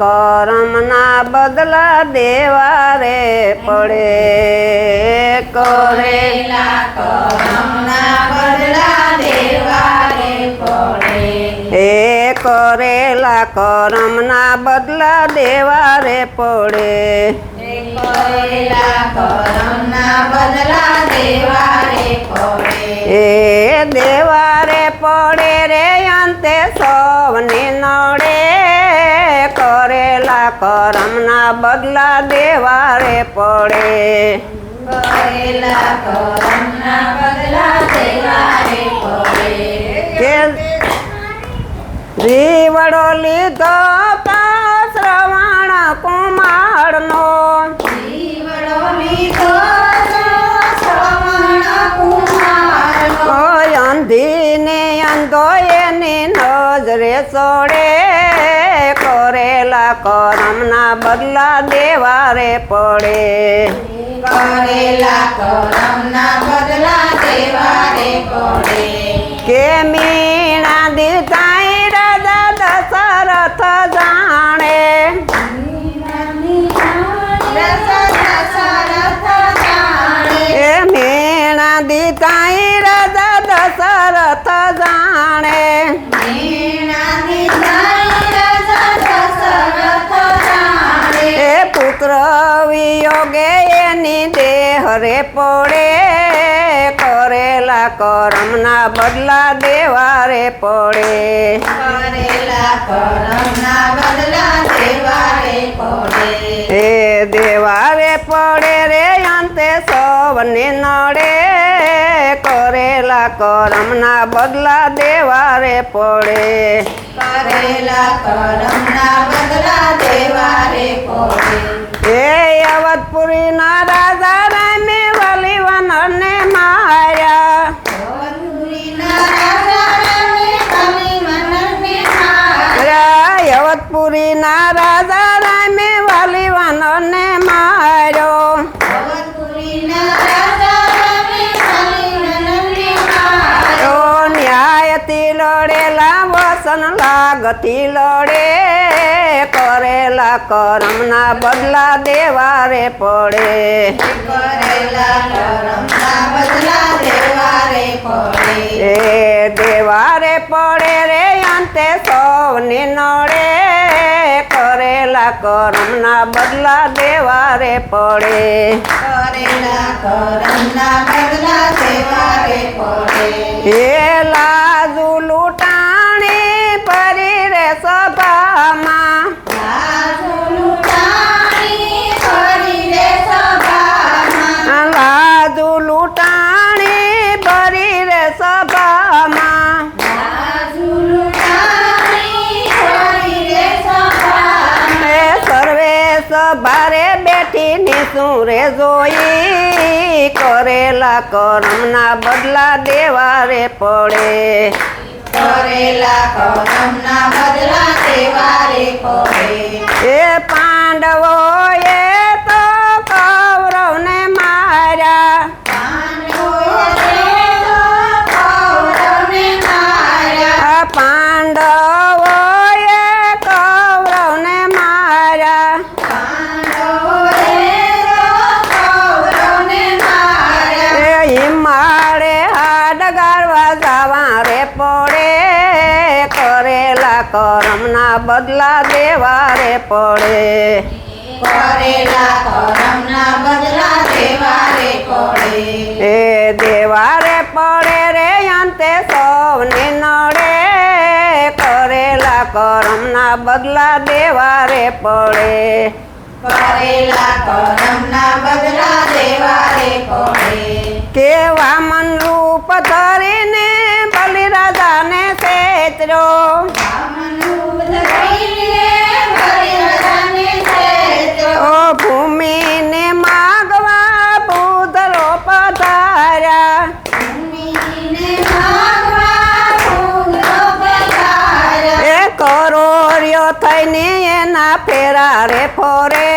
કરમના બદલા દેવા રે પડે કરેલા કરમના બદલા દેવા રે પડે એ કરેલા કરમના બદલા દેવા રે પડે. કરેલા કરમના બદલા દેવા રે પડે એ દેવારે કરમના બદલા દેવારે પડે. કરેલા કરમના બદલા દેવા રે પડે. જીવડો લીધો કરમના બદલા દેવારે પડે. કરેલા કરમના બદલા દેવા રે પડે. કે મીણા દીધાઈ રાજા દશરથ જાણે. એ મીણા રાજા દશરથ જાણે. દેહ રે પડે. કરેલા કરમના બદલા દેવારે પડે. એ દેવારે પડે રે અંતે સૌને નડે કરેલા કરમના બદલા દેવારે પડે. કરેલા કરમના બદલા દેવા અવધપુરીના રાજા રામે વલીવન ને માર્યો ન્યાયથી લડેલા વસન લાગથી લડે, કરેલા કરમના બદલા દેવારે પડે. કરેલા કરમના બદલા કરેલા કરમના બદલા દેવારે પડે. કરેલા કરમના બદલા દેવા રે પડે. સભારે બેઠી નિશું રે જોઈ? કરેલા કરમના બદલા દેવારે પડે. કરેલા કરમના બદલા દેવા રે પડે. એ પડે. કરેલા કરમના બદલા દેવા પડે. એ દેવારે પડે રે અંતે સૌને નડે. કરેલા કરમના બદલા દેવારે પડે. કરેલા કરમના બદલા દેવારે પડે. કેવા મન રૂપ ધરીને થઈને એના ફેરા રે ફોરે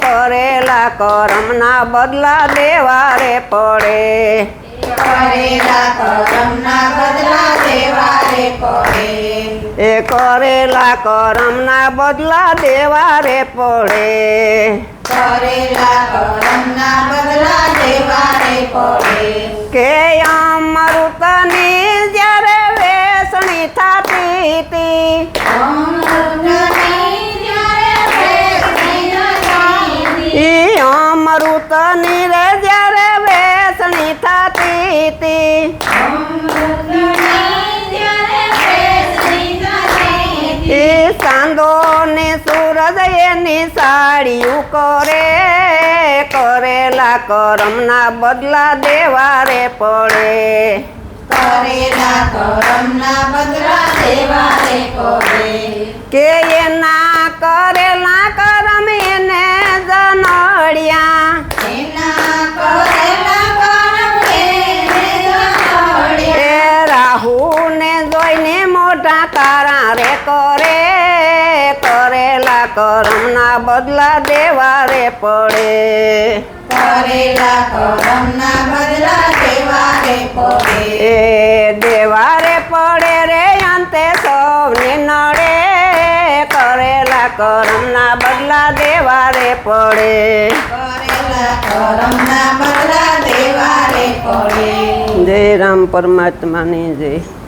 કરેલા કરમના બદલા દેવા રે પડે કરેલા કરમના બદલા દેવા રે પડે. એ કરેલા કરમના બદલા દેવા રે પડે. કરેલા કરમના બદલા દેવા રે પડે. કે અમૃતની જ્યારે વેસણી થતી હતી. અમૃતની રે જ્યારે વેસણી થતી હતી. સાંદો ને સૂરજ એની સાડી કરે. કરેલા કરમના બદલા દેવા રે પડે. કરેલા કરમના બદલા દેવા રે પડે. કે એના કરેલા કરમ એને જનડિયા. એના કરેલા કરમ એને જણાવડ્યા. રાહુ ને જોઈને મોટા તારા રે કરે કરેલા કરમના બદલા દેવા રે પડે. કરેલા કરમના બદલા દેવા રે પડે. એ દેવારે પડે રે અંતે સૌને નડે. કરેલા કરમના બદલા દેવારે પડે. કરેલા કરમના બદલા દેવા રે પડે. જય રામ પરમાત્માની જય.